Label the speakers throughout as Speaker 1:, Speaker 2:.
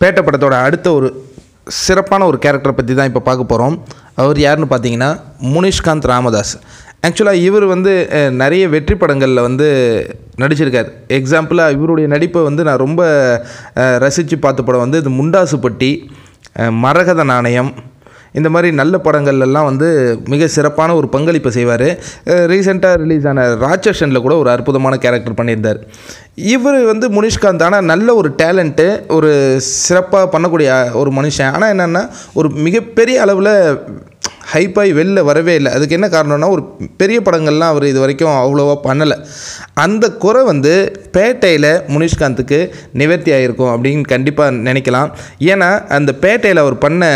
Speaker 1: பேட்டை படத்தோட அடுத்த ஒரு சிறப்பான ஒரு கேரக்டரை பற்றி தான் இப்போ பார்க்க போகிறோம் அவர் யாருன்னு பார்த்தீங்கன்னா முனிஷ்காந்த் ராமதாஸ். ஆக்சுவலாக இவர் வந்து நிறைய வெற்றி படங்களில் வந்து நடிச்சிருக்கார். எக்ஸாம்பிளாக இவருடைய நடிப்பை வந்து நான் ரொம்ப ரசித்து பார்த்த படம் வந்து இது முண்டாசுப்பட்டி மரகத நாணயம் இந்த மாதிரி நல்ல படங்கள் எல்லாம் வந்து மிக சிறப்பான ஒரு பங்களிப்பை செய்வார். ரீசெண்டாக ரிலீஸ் ஆன ராட்சசனில் கூட ஒரு அற்புதமான கேரக்டர் பண்ணியிருந்தார். இவர் வந்து முனிஷ்காந்த் ஆனால் நல்ல ஒரு டேலண்ட்டு ஒரு சிறப்பாக பண்ணக்கூடிய ஒரு மனுஷன். ஆனால் என்னென்னா ஒரு மிகப்பெரிய அளவில் ஹைப்பாகி வெளில வரவே இல்லை. அதுக்கு என்ன காரணம்னா ஒரு பெரிய படங்கள்லாம் அவர் இது வரைக்கும் அவ்வளோவா பண்ணலை. அந்த குறை வந்து பேட்டையில் முனிஷ்காந்துக்கு நிவர்த்தி ஆகிருக்கும் அப்படின்னு கண்டிப்பாக நினைக்கலாம். ஏன்னா அந்த பேட்டையில் அவர் பண்ண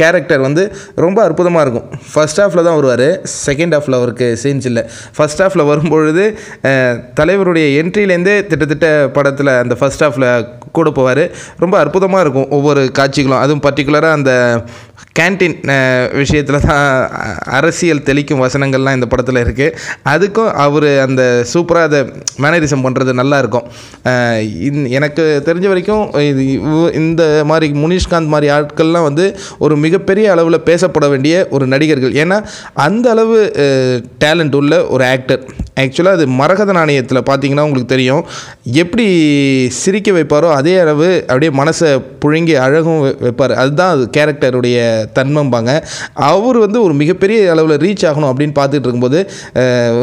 Speaker 1: கேரக்டர் வந்து ரொம்ப அற்புதமாக இருக்கும். ஃபர்ஸ்ட் ஹாஃபில் தான் வருவார். செகண்ட் ஹாஃபில் அவருக்கு சீன்ஸ் இல்லை. ஃபர்ஸ்ட் ஹாஃபில் வரும்பொழுது தலைவருடைய என்ட்ரிலேருந்தே திட்டத்திட்ட படத்தில் அந்த ஃபர்ஸ்ட் ஹாஃபில் கூட போவார். ரொம்ப அற்புதமாக இருக்கும் ஒவ்வொரு காட்சிகளும். அதுவும் பர்டிகுலராக அந்த கேன்டீன் விஷயத்தில் தான் அரசியல் தெளிக்கும் வசனங்கள்லாம் இந்த படத்தில் இருக்குது அதுக்கும் அவர் அந்த சூப்பராக அதை மேனரிசம் பண்ணுறது நல்லாயிருக்கும் இந்- எனக்கு தெரிஞ்ச வரைக்கும் இது இந்த மாதிரி முனிஷ்காந்த் மாதிரி ஆட்கள்லாம் வந்து ஒரு மிகப்பெரிய அளவில் பேசப்பட வேண்டிய ஒரு நடிகர்கள். ஏன்னா அந்த அளவு டேலண்ட் உள்ள ஒரு ஆக்டர் ஆக்சுவலாக அது மரகத நாணயத்தில் பார்த்தீங்கன்னா உங்களுக்கு தெரியும். எப்படி சிரிக்க வைப்பாரோ அதே அளவு அப்படியே மனசை புழுங்கி அழகும் வைப்பார். அதுதான் அது கேரக்டருடைய தன்மம்பாங்க. அவர் வந்து ஒரு மிகப்பெரிய அளவில் ரீச் ஆகணும் அப்படின்னு பார்த்துட்டு இருக்கும்போது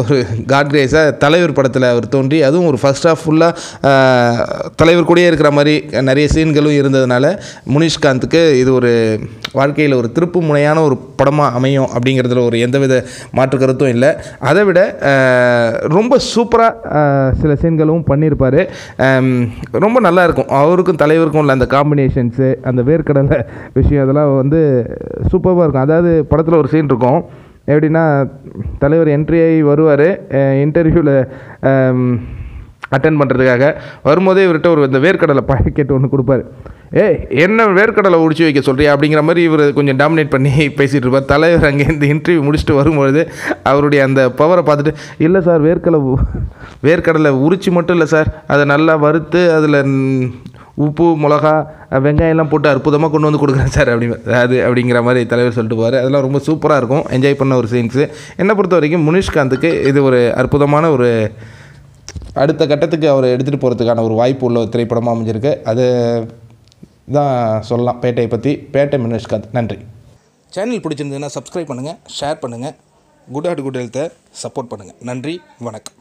Speaker 1: ஒரு காட் கிரேஸாக தலைவர் படத்தில் அவர் தோன்றி அதுவும் ஒரு ஃபஸ்ட் ஆஃப் ஃபுல்லாக தலைவர் கூடயே இருக்கிற மாதிரி நிறைய சீன்களும் இருந்ததுனால முனிஷ்காந்துக்கு இது ஒரு வாழ்க்கையில் ஒரு திருப்பு முனையான ஒரு படமாக அமையும் அப்படிங்கிறதுல ஒரு எந்தவித மாற்று கருத்தும் இல்லை. அதை விட ரொம்ப சூப்பராக சில சீன்களும் பண்ணியிருப்பார் ரொம்ப நல்லா இருக்கும். அவருக்கும் தலைவருக்கும் உள்ள அந்த காம்பினேஷன்ஸு அந்த வேர்க்கடலை விஷயம் அதெல்லாம் வந்து சூப்பராக இருக்கும். அதாவது படத்தில் ஒரு சீன் இருக்கும். எப்படின்னா தலைவர் என்ட்ரி ஆகி வருவார். இன்டர்வியூவில் அட்டன் பண்ணுறதுக்காக வரும்போதே இவர்கிட்ட ஒரு இந்த வேர்க்கடலை பாக்கெட் ஒன்று கொடுப்பாரு. ஏய் என்ன வேர்க்கடலை உடிச்சு வைக்க சொல்கிறியா அப்படிங்கிற மாதிரி இவர் கொஞ்சம் டாமினேட் பண்ணி பேசிகிட்டு இருப்பார். தலைவர் அங்கே இன்டர்வியூ முடிச்சுட்டு வரும்பொழுது அவருடைய அந்த பவரை பார்த்துட்டு இல்லை சார் வேர்க்கடலை வேர்க்கடலை உரிச்சு மட்டும் இல்லை சார். அதை நல்லா வறுத்து அதில் உப்பு மிளகா வெங்காயம்லாம் போட்டு அற்புதமாக கொண்டு வந்து கொடுக்குறேன் சார் அப்படி அது அப்படிங்கிற மாதிரி தலைவர் சொல்லிட்டு போவார் அதெல்லாம் ரொம்ப சூப்பராக இருக்கும். என்ஜாய் பண்ண ஒரு சீன்ஸு என்னை பொறுத்த வரைக்கும் முனிஷ்காந்துக்கு இது ஒரு அற்புதமான ஒரு அடுத்த கட்டத்துக்கு அவர் எடுத்துகிட்டு போகிறதுக்கான ஒரு வாய்ப்பு உள்ள ஒரு திரைப்படமாக அமைஞ்சிருக்கு. அது தான் சொல்லலாம் பேட்டையை பற்றி பேட்டை முனிஷ்காந்த். நன்றி. சேனல் பிடிச்சிருந்ததுன்னா சப்ஸ்கிரைப் பண்ணுங்கள் ஷேர் பண்ணுங்கள் குட் ஹார்ட் குட் ஹெல்த்தை சப்போர்ட் பண்ணுங்கள் நன்றி வணக்கம்.